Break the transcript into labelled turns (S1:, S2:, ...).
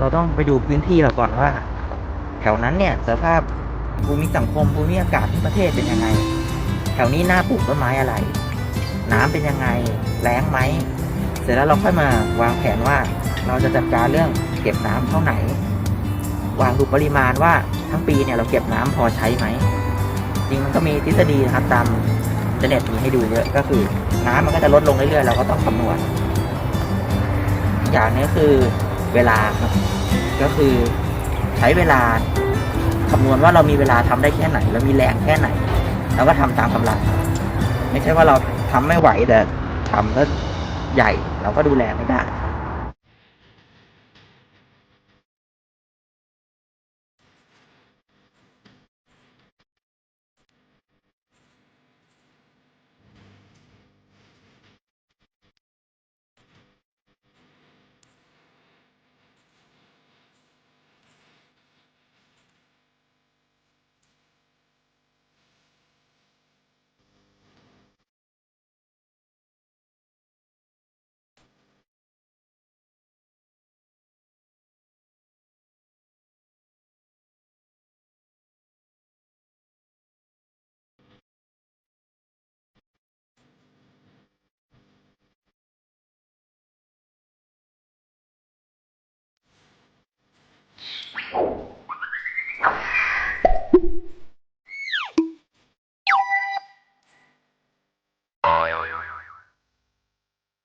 S1: เราต้องไปดูพื้นที่เราก่อนว่า แถวนั้นเนี่ยสภาพภูมิสังคมภูมิอากาศที่ประเทศเป็นยังไง แถวนี้น่าปลูกต้นไม้อะไร น้ำเป็นยังไงแล้งไหมเสร็จแล้วเราค่อยมาวางแผนว่าเราจะจัดการเรื่องเก็บน้ำเท่าไหน วางดูปริมาณว่าทั้งปีเนี่ยเราเก็บน้ำพอใช้ไหมจริงมันก็มีทฤษฎีนะครับตามอินเทอร์เน็ตมีให้ดูเยอะก็คือน้ำมันก็จะลดลงเรื่อยๆเราก็ต้องคำนวณอย่างนี้คือ เวลาครับ ก็คือใช้เวลาคำนวณว่าเรามีเวลาทำได้แค่ไหนแล้วมีแรงแค่ไหนเราก็ทำตามกำลังไม่ใช่ว่าเราทำไม่ไหวแต่ทำแล้วใหญ่เราก็ดูแลไม่ได้